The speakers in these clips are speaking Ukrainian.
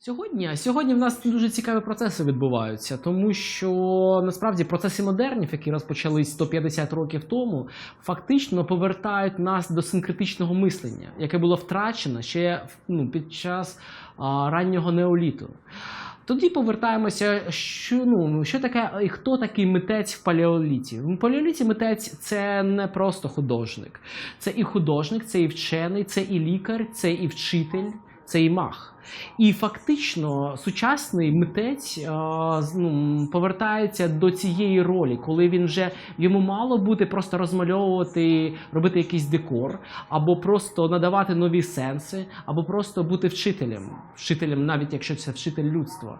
Сьогодні, сьогодні в нас дуже цікаві процеси відбуваються, тому що насправді процеси модернів, які розпочались 150 років тому, фактично повертають нас до синкретичного мислення, яке було втрачено ще ну, під час а, раннього неоліту. Тоді повертаємося, що ну що таке і хто такий митець в палеоліті? В палеоліті митець це не просто художник, це і художник, це і вчений, це і лікар, це і вчитель, це і мах. І фактично сучасний митець е, ну, повертається до цієї ролі, коли він вже йому мало бути просто розмальовувати, робити якийсь декор, або просто надавати нові сенси, або просто бути вчителем, вчителем, навіть якщо це вчитель людства.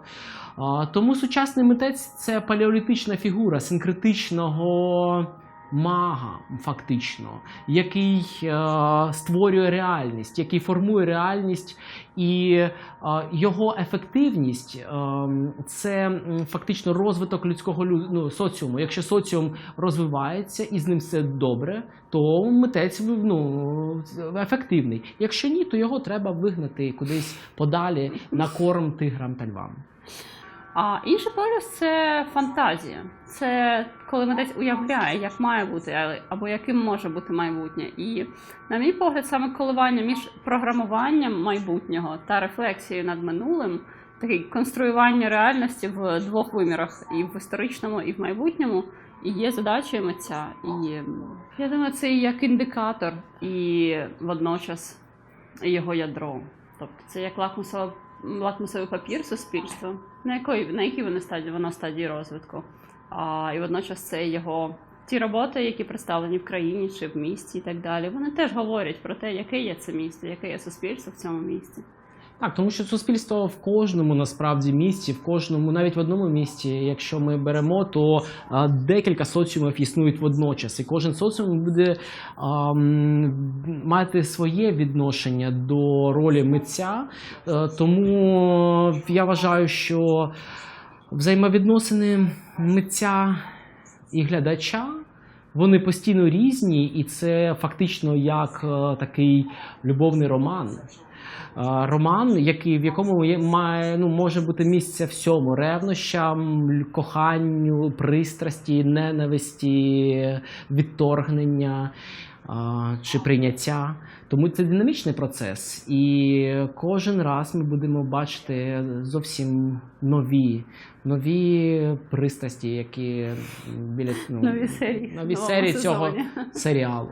А, Тому сучасний митець це палеолітична фігура синкретичного мага, фактично, який е, створює реальність, який формує реальність, і е, його ефективність е, це фактично розвиток людського лю- ну, соціуму. Якщо соціум розвивається і з ним все добре, то митець ну, ефективний. Якщо ні, то його треба вигнати кудись подалі на корм тиграм та львам. А інший полюс це фантазія. Це коли митець уявляє, як має бути, або яким може бути майбутнє. І, на мій погляд, саме коливання між програмуванням майбутнього та рефлексією над минулим, таке конструювання реальності в двох вимірах, і в історичному, і в майбутньому, і є задачею митця. І я думаю, це і як індикатор, і водночас його ядро. Тобто це як лакмусова лакмусовий папір суспільства, на якої на якій вони стадії воно стадії розвитку. А, і водночас це його ті роботи, які представлені в країні чи в місті, і так далі. Вони теж говорять про те, яке є це місто, яке є суспільство в цьому місті. Так, тому що суспільство в кожному насправді місті, в кожному, навіть в одному місті, якщо ми беремо, то а, декілька соціумів існують водночас, і кожен соціум буде а, мати своє відношення до ролі митця. Е, тому я вважаю, що взаємовідносини митця і глядача. Вони постійно різні, і це фактично як е, такий любовний роман. Роман, який, в якому є, має, ну, може бути місце всьому: ревнощам, коханню, пристрасті, ненависті, відторгнення а, чи прийняття. Тому це динамічний процес. І кожен раз ми будемо бачити зовсім нові, нові пристрасті, які біля ну, Нові серії. нові серії цього сезоні. серіалу.